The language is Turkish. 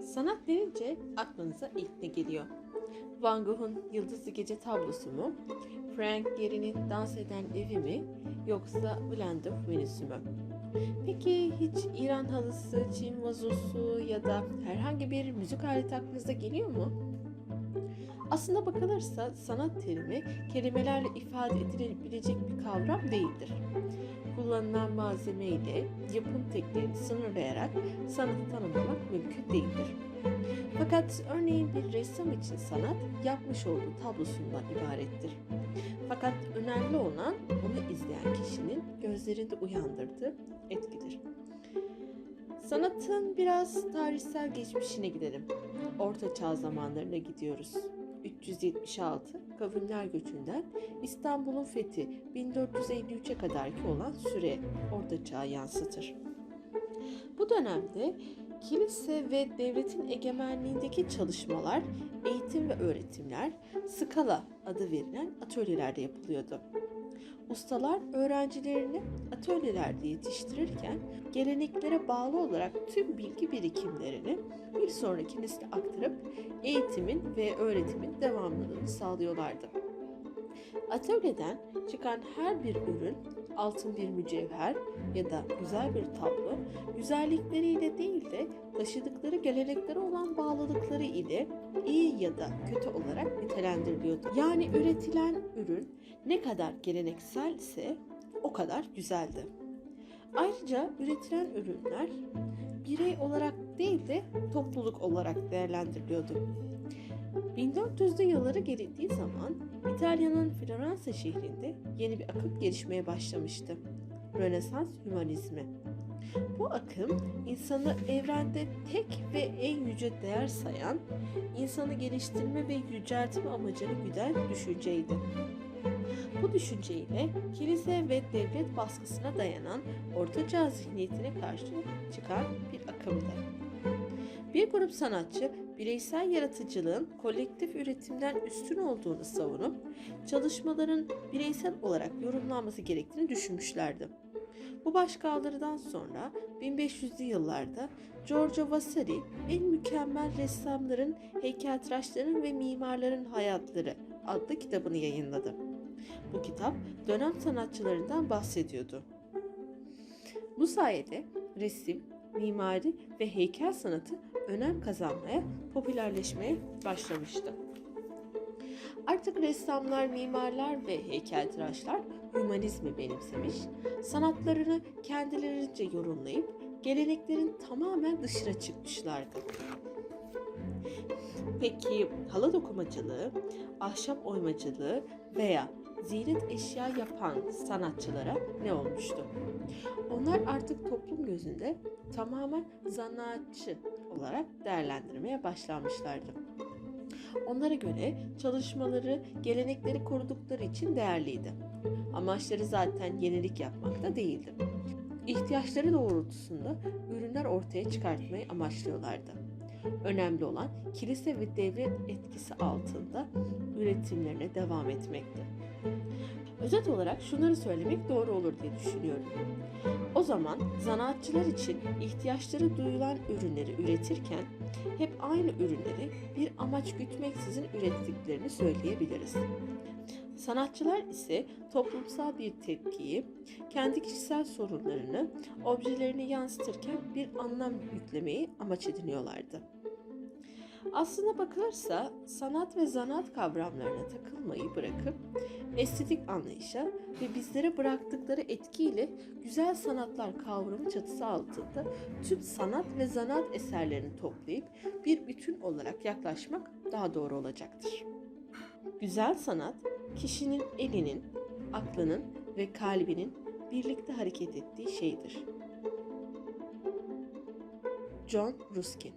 Sanat denince aklınıza ilk ne geliyor? Van Gogh'un Yıldızlı Gece tablosu mu? Frank Gehry'nin Dans Eden Evi mi? Yoksa Blend of Venüs'ü mü? Peki hiç İran halısı, Çin vazosu ya da herhangi bir müzik aleti aklınıza geliyor mu? Aslında bakılırsa sanat terimi kelimelerle ifade edilebilecek bir kavram değildir. Kullanılan malzeme ile yapım tekniğini sınırlayarak sanatı tanımlamak mümkün değildir. Fakat örneğin bir ressam için sanat yapmış olduğu tablosundan ibarettir. Fakat önemli olan onu izleyen kişinin gözlerinde uyandırdığı etkidir. Sanatın biraz tarihsel geçmişine gidelim. Orta Çağ zamanlarına gidiyoruz. 376 kavimler göçünden İstanbul'un fethi 1453'e kadarki olan süre Orta Çağ'ı yansıtır. Bu dönemde kilise ve devletin egemenliğindeki çalışmalar, eğitim ve öğretimler Skala adı verilen atölyelerde yapılıyordu. Ustalar öğrencilerini atölyelerde yetiştirirken geleneklere bağlı olarak tüm bilgi birikimlerini bir sonraki nesle aktarıp eğitimin ve öğretimin devamlılığını sağlıyorlardı. Atölyeden çıkan her bir ürün altın bir mücevher ya da güzel bir tablo güzellikleriyle değil de taşıdıkları geleneklere olan bağlılıkları ile iyi ya da kötü olarak nitelendiriliyordu. Yani üretilen ürün ne kadar gelenekselse o kadar güzeldi. Ayrıca üretilen ürünler birey olarak değil de topluluk olarak değerlendiriliyordu. 1400'lü yıllara gelindiği zaman İtalya'nın Floransa şehrinde yeni bir akım gelişmeye başlamıştı. Rönesans hümanizmi. Bu akım insanı evrende tek ve en yüce değer sayan, insanı geliştirme ve yüceltme amacını güden düşünceydi. Bu düşünceyle kilise ve devlet baskısına dayanan ortaçağ zihniyetine karşı çıkan bir akımdı. Bir grup sanatçı bireysel yaratıcılığın kolektif üretimden üstün olduğunu savunup çalışmaların bireysel olarak yorumlanması gerektiğini düşünmüşlerdi. Bu başkaldırıdan sonra 1500'lü yıllarda Giorgio Vasari en mükemmel ressamların, heykeltıraşların ve mimarların hayatları adlı kitabını yayınladı. Bu kitap dönem sanatçılarından bahsediyordu. Bu sayede resim, mimari ve heykel sanatı önem kazanmaya, popülerleşmeye başlamıştı. Artık ressamlar, mimarlar ve heykeltıraşlar hümanizmi benimsemiş, sanatlarını kendilerince yorumlayıp geleneklerin tamamen dışına çıkmışlardı. Peki halı dokumacılığı, ahşap oymacılığı veya ziynet eşya yapan sanatçılara ne olmuştu? Onlar artık toplum gözünde tamamen zanaatçı olarak değerlendirmeye başlanmışlardı. Onlara göre çalışmaları gelenekleri korudukları için değerliydi. Amaçları zaten yenilik yapmak da değildi. İhtiyaçları doğrultusunda ürünler ortaya çıkartmayı amaçlıyorlardı. Önemli olan kilise ve devlet etkisi altında üretimlerine devam etmekti. Özet olarak şunları söylemek doğru olur diye düşünüyorum. O zaman zanaatçılar için ihtiyaçları duyulan ürünleri üretirken hep aynı ürünleri bir amaç gütmeksizin ürettiklerini söyleyebiliriz. Sanatçılar ise toplumsal bir tepkiyi, kendi kişisel sorunlarını, objelerini yansıtırken bir anlam yüklemeyi amaç ediniyorlardı. Aslına bakılırsa sanat ve zanaat kavramlarına takılmayı bırakıp estetik anlayışa ve bizlere bıraktıkları etkiyle güzel sanatlar kavramı çatısı altında tüm sanat ve zanaat eserlerini toplayıp bir bütün olarak yaklaşmak daha doğru olacaktır. Güzel sanat kişinin elinin, aklının ve kalbinin birlikte hareket ettiği şeydir. John Ruskin